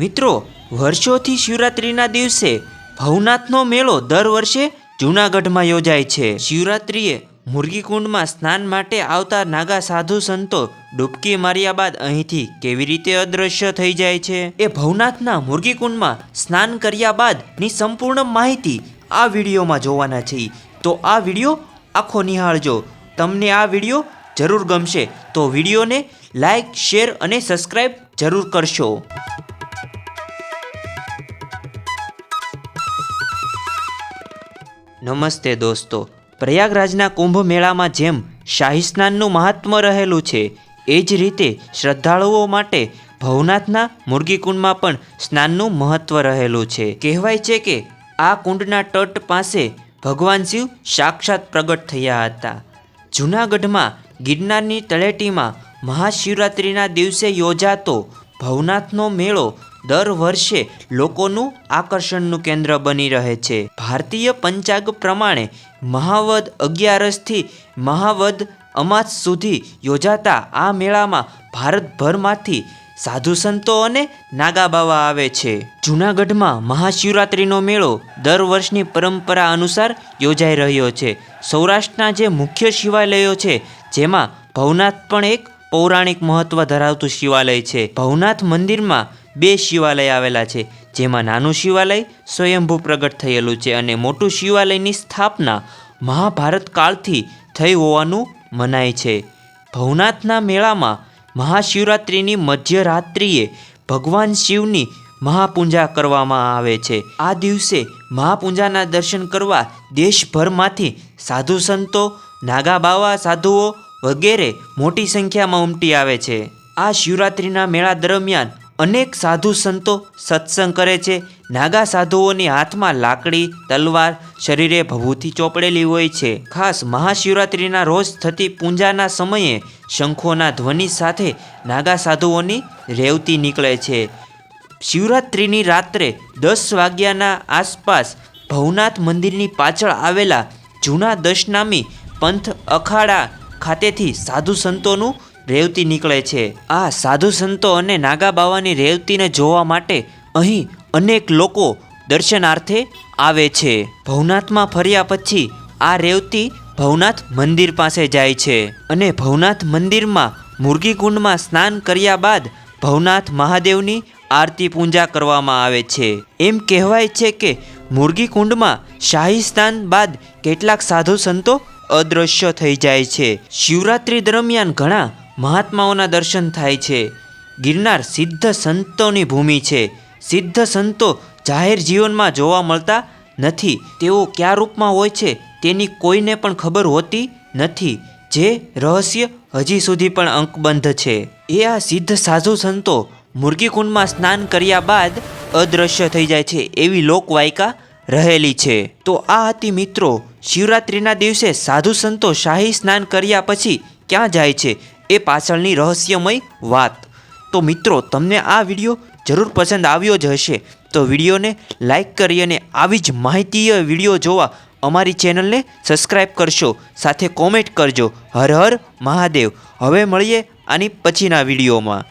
મિત્રો, વર્ષોથી શિવરાત્રિના દિવસે ભવનાથનો મેળો દર વર્ષે જૂનાગઢમાં યોજાય છે. શિવરાત્રિએ મુરગીકુંડમાં સ્નાન માટે આવતા નાગા સાધુ સંતો ડૂબકી માર્યા બાદ અહીંથી કેવી રીતે અદૃશ્ય થઈ જાય છે? એ ભવનાથના મુરગીકુંડમાં સ્નાન કર્યા બાદની સંપૂર્ણ માહિતી આ વિડીયોમાં જોવાના છે. તો આ વીડિયો આખો નિહાળજો. તમને આ વીડિયો જરૂર ગમશે તો વિડીયોને લાઇક શેર અને સબસ્ક્રાઈબ જરૂર કરશો. નમસ્તે દોસ્તો. પ્રયાગરાજના કુંભ મેળામાં જેમ શાહી સ્નાનનું મહાત્મ રહેલું છે, એ જ રીતે શ્રદ્ધાળુઓ માટે ભવનાથના મુરગીકુંડમાં પણ સ્નાનનું મહત્વ રહેલું છે. કહેવાય છે કે આ કુંડના તટ પાસે ભગવાન શિવ સાક્ષાત પ્રગટ થયા હતા. જૂનાગઢમાં ગિરનારની તળેટીમાં મહાશિવરાત્રિના દિવસે યોજાતો ભવનાથનો મેળો દર વર્ષે લોકોનું આકર્ષણનું કેન્દ્ર બની રહે છે. ભારતીય પંચાગ પ્રમાણે મહાવદ અગિયારસથી મહાવદ અમાસ સુધી યોજાતા આ મેળામાં ભારતભરમાંથી સાધુ સંતો અને નાગા બાવા આવે છે. જૂનાગઢમાં મહાશિવરાત્રિનો મેળો દર વર્ષની પરંપરા અનુસાર યોજાઈ રહ્યો છે. સૌરાષ્ટ્રના જે મુખ્ય શિવાલયો છે, જેમાં ભવનાથ પણ એક પૌરાણિક મહત્વ ધરાવતું શિવાલય છે. ભવનાથ મંદિરમાં બે શિવાલય આવેલા છે, જેમાં નાનું શિવાલય સ્વયંભૂ પ્રગટ થયેલું છે અને મોટું શિવાલયની સ્થાપના મહાભારત કાળથી થઈ હોવાનું મનાય છે. ભવનાથના મેળામાં મહાશિવરાત્રિની મધ્યરાત્રિએ ભગવાન શિવની મહાપૂજા કરવામાં આવે છે. આ દિવસે મહાપૂજાના દર્શન કરવા દેશભરમાંથી સાધુ સંતો નાગા બાવા સાધુઓ વગેરે મોટી સંખ્યામાં ઉમટી આવે છે. આ શિવરાત્રિના મેળા દરમિયાન અનેક સાધુ સંતો સત્સંગ કરે છે. નાગા સાધુઓની હાથમાં લાકડી, તલવાર, શરીરે ભભૂથી ચોપડેલી હોય છે. ખાસ મહાશિવરાત્રિના રોજ થતી પૂજાના સમયે શંખોના ધ્વનિ સાથે નાગા સાધુઓની રેવતી નીકળે છે. શિવરાત્રિની રાત્રે દસ વાગ્યાના આસપાસ ભવનાથ મંદિરની પાછળ આવેલા જૂના દશનામી પંથ અખાડા ખાતેથી સાધુ સંતોનું રેવતી નીકળે છે. આ સાધુ સંતો અને નાગા બાવાની રેવતીને જોવા માટે અહીં અનેક લોકો દર્શનાર્થે આવે છે. ભવનાથમાં ફર્યા પછી આ રેવતી ભવનાથ મંદિર પાસે જાય છે અને ભવનાથ મંદિરમાં મુરગીકુંડમાં સ્નાન કર્યા બાદ ભવનાથ મહાદેવની આરતી પૂજા કરવામાં આવે છે. એમ કહેવાય છે કે મુરગીકુંડમાં શાહી સ્નાન બાદ કેટલાક સાધુ સંતો અદૃશ્ય થઈ જાય છે. શિવરાત્રિ દરમિયાન ઘણા મહાત્માઓના દર્શન થાય છે. ગિરનાર સિદ્ધ સંતોની ભૂમિ છે. સિદ્ધ સંતો જાહેર જીવનમાં જોવા મળતા નથી. તેઓ કયા રૂપમાં હોય છે તેની કોઈને પણ ખબર હોતી નથી. જે રહસ્ય હજી સુધી પણ અંકબંધ છે. એ આ સિદ્ધ સાધુ સંતો મુરગીકુંડમાં સ્નાન કર્યા બાદ અદૃશ્ય થઈ જાય છે એવી લોકવાયકા રહેલી છે. તો આ હતી મિત્રો, શિવરાત્રિના દિવસે સાધુ સંતો શાહી સ્નાન કર્યા પછી ક્યાં જાય છે? એ પાછળની રહસ્યમય વાત. તો મિત્રો, તમને આ વીડિયો જરૂર પસંદ આવ્યો જ હશે. તો વિડીયોને લાઈક કરી અને આવી જ માહિતીય વીડિયો જોવા અમારી ચેનલને સબસ્ક્રાઈબ કરશો. સાથે કોમેન્ટ કરજો. હર હર મહાદેવ. હવે મળીએ આની પછીના વિડીયોમાં.